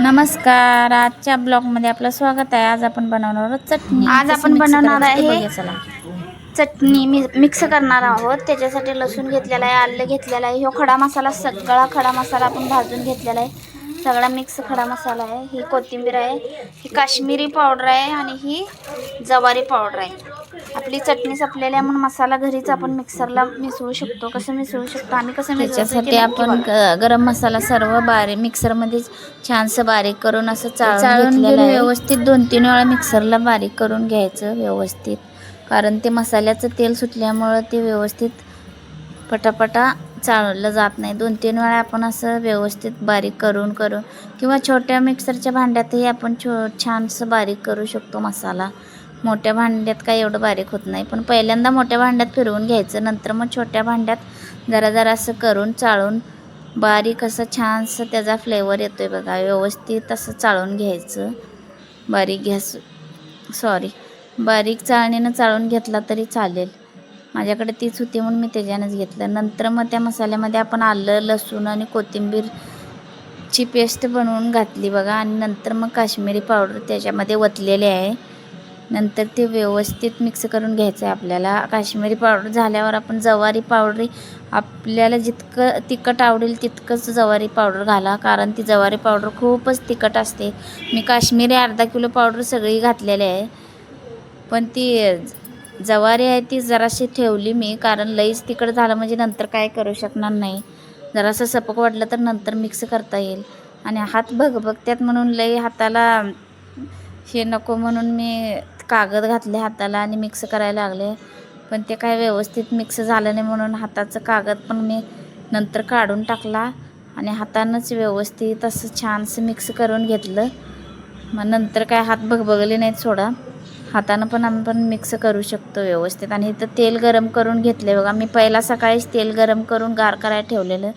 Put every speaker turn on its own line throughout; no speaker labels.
नमस्कार. आजच्या ब्लॉगमध्ये आपलं स्वागत आहे. आज आपण बनवणार आहोत चटणी.
आज आपण बनवणार आहे-. चटणी मी मिक्स करणार आहोत. त्याच्यासाठी लसूण घेतलेला आहे आलं घेतलेला आहे. ह्यो खडा मसाला सगळा खडा मसाला आपण भाजून घेतलेला आहे. सगळा मिक्स खडा मसाला आहे ही कोथिंबीर आहे ही काश्मीरी पावडर आहे आणि ही जवारी पावडर आहे. आपली चटणी संपलेली आहे म्हणून मसाला घरीच आपण मिक्सरला मिसळू शकतो. कसं मिसळू शकतो? आम्ही कसं
त्याच्यासाठी आपण. ग- गरम मसाला सर्व बारीक मिक्सरमध्ये छानसं बारीक करून असं चाळून
चाळून
घेतलेलं
घेऊन
आहे. व्यवस्थित दोन तीन वेळा मिक्सरला बारीक करून घ्यायचं व्यवस्थित. कारण ते मसाल्याचं तेल सुटल्यामुळं ते व्यवस्थित पटापटा चालवलं जात नाही. दोन तीन वेळा आपण असं व्यवस्थित बारीक करून करून किंवा छोट्या मिक्सरच्या भांड्यातही आपण छो छानसं बारीक करू शकतो मसाला. मोठ्या भांड्यात काय एवढं बारीक होत नाही. पण पहिल्यांदा मोठ्या भांड्यात फिरवून घ्यायचं. नंतर मग छोट्या भांड्यात जरा जरा असं करून चाळून बारीक असं छानसं त्याचा फ्लेवर येतो आहे बघा. व्यवस्थित असं चाळून घ्यायचं. बारीक गॅस सॉरी. बारीक चाळणीनं चाळून घेतला तरी चालेल. माझ्याकडे तीच होती म्हणून मी त्याच्यानंच घेतलं. नंतर मग त्या मसाल्यामध्ये आपण आलं लसूण आणि कोथिंबीरची पेस्ट बनवून घातली बघा. आणि नंतर मग काश्मीरी पावडर त्याच्यामध्ये वतलेले आहे. नंतर ते व्यवस्थित मिक्स करून घ्यायचं आहे आपल्याला. काश्मीरी पावडर झाल्यावर आपण जवारी पावडर आपल्याला जितकं तिखट आवडेल तितकंच जवारी पावडर घाला. कारण ती जवारी पावडर खूपच तिखट असते. मी काश्मीरी अर्धा किलो पावडर सगळी घातलेली आहे. पण ती जवारी आहे ती जराशी ठेवली मी कारण लईच तिकड झालं म्हणजे नंतर काय करू शकणार नाही. जरासं सपक वाटलं तर नंतर मिक्स करता येईल. आणि हात भगभगत्यात म्हणून लई हाताला हे नको म्हणून मी कागद घातले हाताला आणि मिक्स करायला लागले. पण ते काय व्यवस्थित मिक्स झालं नाही म्हणून हाताचं कागद पण मी नंतर काढून टाकला आणि हातानंच व्यवस्थित असं छानसं मिक्स करून घेतलं. मग नंतर काय हात भगभगले नाहीत सोडा. हातानं पण आपण मिक्स करू शकतो व्यवस्थित. आणि इथं तेल गरम करून घेतले बघा. मी पहिला सकाळीच तेल गरम करून गार करायला ठेवलेलं.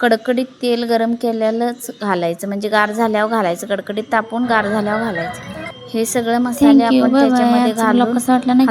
कडकडीत तेल गरम केलेलंच घालायचं. म्हणजे गार झाल्यावर घालायचं. कडकडीत तापून गार झाल्यावर घालायचं. हे सगळं मसाले. आपण. त्याच्यामध्ये घालून
कसा वाटला नक्की